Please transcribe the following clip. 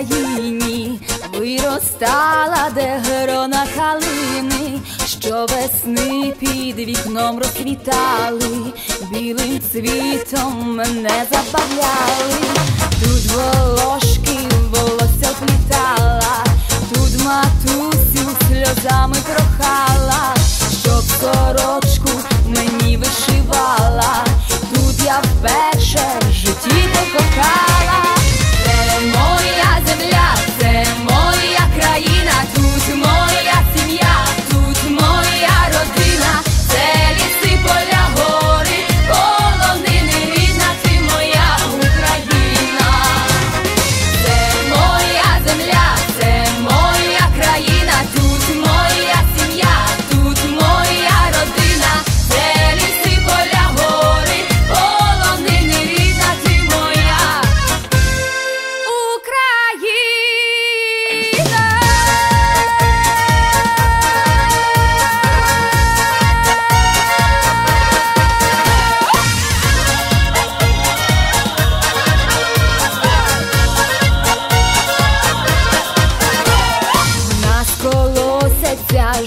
Україні. Виростала, де грона калини, що весни під вікном розквітали, білим цвітом мене забавляли, тут волошки волосся плітала, тут матусю сльозами